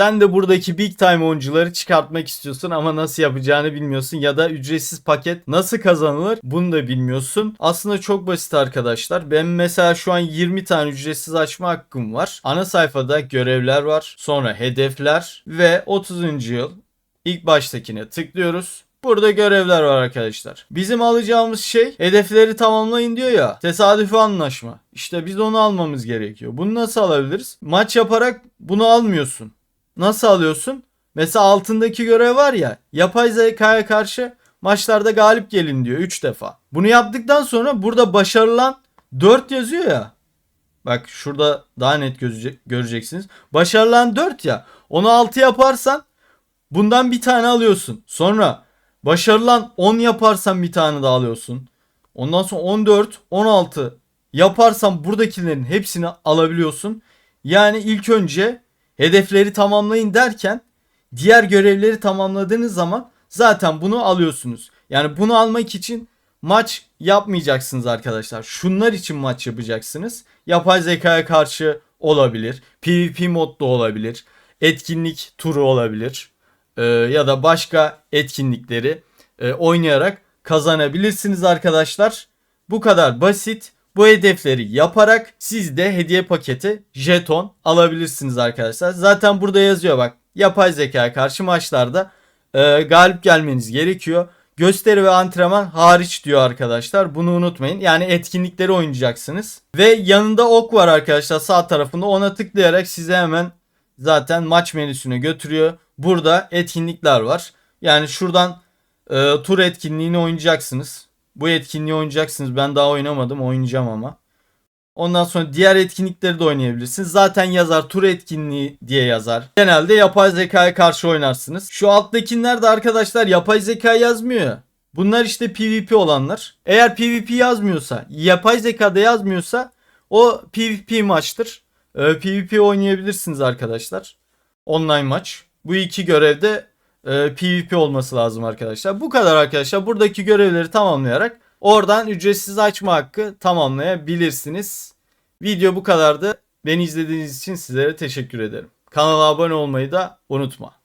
Sen de buradaki big time oyuncuları çıkartmak istiyorsun ama nasıl yapacağını bilmiyorsun ya da ücretsiz paket nasıl kazanılır bunu da bilmiyorsun. Aslında çok basit arkadaşlar. Ben mesela şu an 20 tane ücretsiz açma hakkım var. Ana sayfada görevler var. Sonra hedefler ve 30. yıl ilk baştakine tıklıyoruz. Burada görevler var arkadaşlar. Bizim alacağımız şey hedefleri tamamlayın diyor ya. Tesadüfi anlaşma. İşte biz onu almamız gerekiyor. Bunu nasıl alabiliriz? Maç yaparak bunu almıyorsun. Nasıl alıyorsun? Mesela altındaki görev var ya. Yapay zekaya karşı maçlarda galip gelin diyor 3 defa. Bunu yaptıktan sonra burada başarılan 4 yazıyor ya. Bak şurada daha net göreceksiniz. Başarılan 4 ya. Onu 6 yaparsan bundan bir tane alıyorsun. Sonra başarılan 10 yaparsan bir tane daha alıyorsun. Ondan sonra 14, 16 yaparsan buradakilerin hepsini alabiliyorsun. Yani ilk önce hedefleri tamamlayın derken diğer görevleri tamamladığınız zaman zaten bunu alıyorsunuz. Yani bunu almak için maç yapmayacaksınız arkadaşlar. Şunlar için maç yapacaksınız. Yapay zekaya karşı olabilir. PvP modda olabilir. Etkinlik turu olabilir. Ee, ya da başka etkinlikleri e, oynayarak kazanabilirsiniz arkadaşlar. Bu kadar basit. Bu hedefleri yaparak siz de hediye paketi jeton alabilirsiniz arkadaşlar. Zaten burada yazıyor bak. Yapay zeka karşı maçlarda e, galip gelmeniz gerekiyor. Gösteri ve antrenman hariç diyor arkadaşlar. Bunu unutmayın. Yani etkinlikleri oynayacaksınız. Ve yanında ok var arkadaşlar sağ tarafında. Ona tıklayarak size hemen zaten maç menüsüne götürüyor. Burada etkinlikler var. Yani şuradan e, tur etkinliğini oynayacaksınız. Bu etkinliği oynayacaksınız. Ben daha oynamadım. Oynayacağım ama. Ondan sonra diğer etkinlikleri de oynayabilirsiniz. Zaten yazar tur etkinliği diye yazar. Genelde yapay zekaya karşı oynarsınız. Şu alttakiler de arkadaşlar yapay zeka yazmıyor. ya. Bunlar işte PvP olanlar. Eğer PvP yazmıyorsa, yapay zekada yazmıyorsa o PvP maçtır. Ee, PvP oynayabilirsiniz arkadaşlar. Online maç. Bu iki görevde e, PvP olması lazım arkadaşlar. Bu kadar arkadaşlar. Buradaki görevleri tamamlayarak oradan ücretsiz açma hakkı tamamlayabilirsiniz. Video bu kadardı. Beni izlediğiniz için sizlere teşekkür ederim. Kanala abone olmayı da unutma.